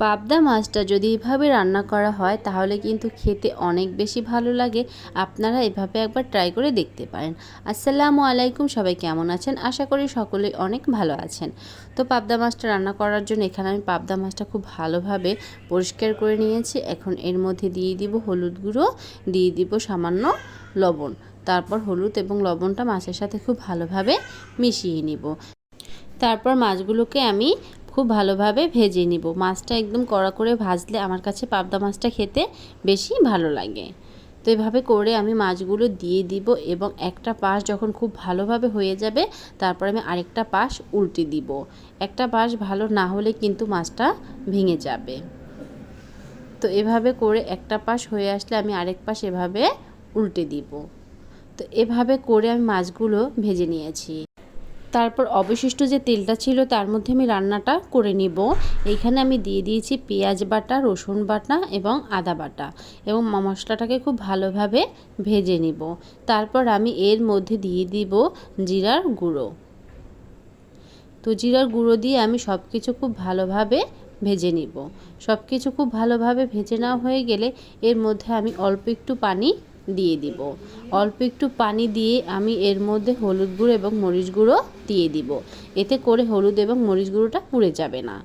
পাবদা মাছটা যদি এভাবে রান্না করা হয়, তাহলে কিন্তু খেতে অনেক বেশি ভালো লাগে। আপনারা এভাবে একবার ট্রাই করে দেখতে পারেন। আসসালামু আলাইকুম, সবাই কেমন আছেন? আশা করি সকলে অনেক ভালো আছেন। তো পাবদা মাছটা রান্না করার জন্য এখানে আমি পাবদা মাছটা খুব ভালোভাবে পরিষ্কার করে নিয়েছি। এখন এর মধ্যে দিয়ে দিব হলুদ গুঁড়ো, দিয়ে দিব সামান্য লবণ। তারপর হলুদ এবং লবণটা মাছের সাথে খুব ভালোভাবে মিশিয়ে নিব। তারপর মাছগুলোকে আমি খুব ভালোভাবে ভেজে নিব। মাছটা একদম কড়া করে ভাজলে আমার কাছে পাবদা মাছটা খেতে বেশি ভালো লাগে। তো এভাবে করে আমি মাছগুলো দিয়ে দিব এবং একটা পাশ যখন খুব ভালোভাবে হয়ে যাবে, তারপর আমি আরেকটা পাশ উল্টে দিব। একটা পাশ ভালো না হলে কিন্তু মাছটা ভেঙে যাবে। তো এভাবে করে একটা পাশ হয়ে আসলে আমি আরেক পাশ এভাবে উল্টে দিব। তো এভাবে করে আমি মাছগুলো ভেজে নিয়েছি। তারপর অবশিষ্ট যে তেলটা ছিল তার মধ্যে আমি রান্নাটা করে নিব। এইখানে আমি দিয়ে দিয়েছি পেঁয়াজ বাটা, রসুন বাটা এবং আদা বাটা এবং মশলাটাকে খুব ভালোভাবে ভেজে নিব। তারপর আমি এর মধ্যে দিয়ে দিব জিরার গুঁড়ো। তো জিরার গুঁড়ো দিয়ে আমি সব কিছু খুব ভালোভাবে ভেজে নিব। সব কিছু খুব ভালোভাবে ভেজে নেওয়া হয়ে গেলে এর মধ্যে আমি অল্প একটু পানি দিয়ে দিব। অল্প একটু পানি দিয়ে আমি এর মধ্যে হলুদ গুঁড়ো এবং মরিচ গুঁড়ো দিয়ে দিব। এতে করে হলুদ এবং মরিচ গুঁড়োটা পুড়ে যাবে না।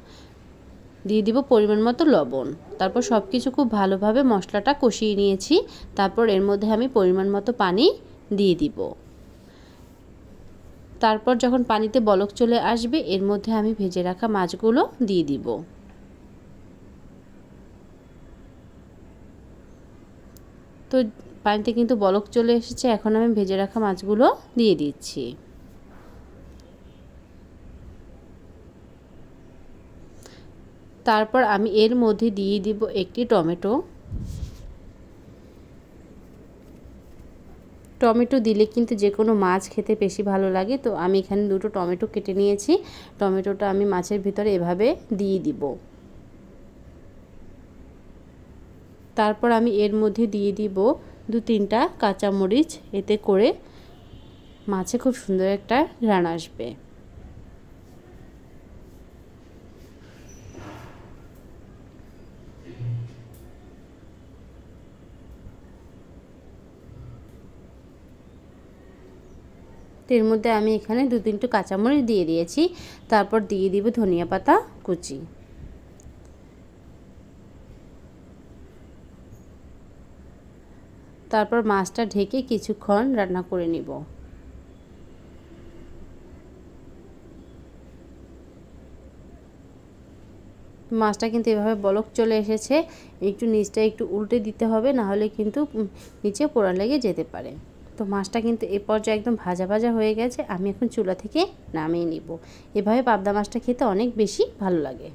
দিয়ে দিব পরিমাণ মতো লবণ। তারপর সব কিছু খুব ভালোভাবে মশলাটা কষিয়ে নিয়েছি। তারপর এর মধ্যে আমি পরিমাণ মতো পানি দিয়ে দিব। তারপর যখন পানিতে বলক চলে আসবে, এর মধ্যে আমি ভেজে রাখা মাছগুলো দিয়ে দিব। তো পানিতে কিন্তু বলক চলে এসেছে। এখন আমি ভেজে রাখা মাছগুলো দিয়ে দিচ্ছি। তারপর আমি এর মধ্যে দিয়ে দিব একটি টমেটো। টমেটো দিলে কিন্তু যে কোনো মাছ খেতে বেশি ভালো লাগে। তো আমি এখানে দুটো টমেটো কেটে নিয়েছি। টমেটোটা আমি মাছের ভিতরে এভাবে দিয়ে দিব। তারপর আমি এর মধ্যে দিয়ে দিব দু তিনটা কাঁচামরিচ এতে করে মাছে খুব সুন্দর একটা রান আসবে। এর মধ্যে আমি এখানে দু তিনটে কাঁচামরিচ দিয়ে দিয়েছি। তারপর দিয়ে দিব ধনিয়া পাতা কুচি। তারপর মাছটা ঢেকে কিছুক্ষণ রান্না করে নিব। মাছটা কিন্তু এভাবে বলক চলে এসেছে, একটু নিচটা একটু উল্টে দিতে হবে, না হলে কিন্তু নিচে পোড়া লেগে যেতে পারে। তো মাছটা কিন্তু এ পর্যায়ে একদম ভাজা ভাজা হয়ে গেছে, আমি এখন চুলা থেকে নামিয়ে নিব। এভাবে পাবদা মাছটা খেতে অনেক বেশি ভালো লাগে।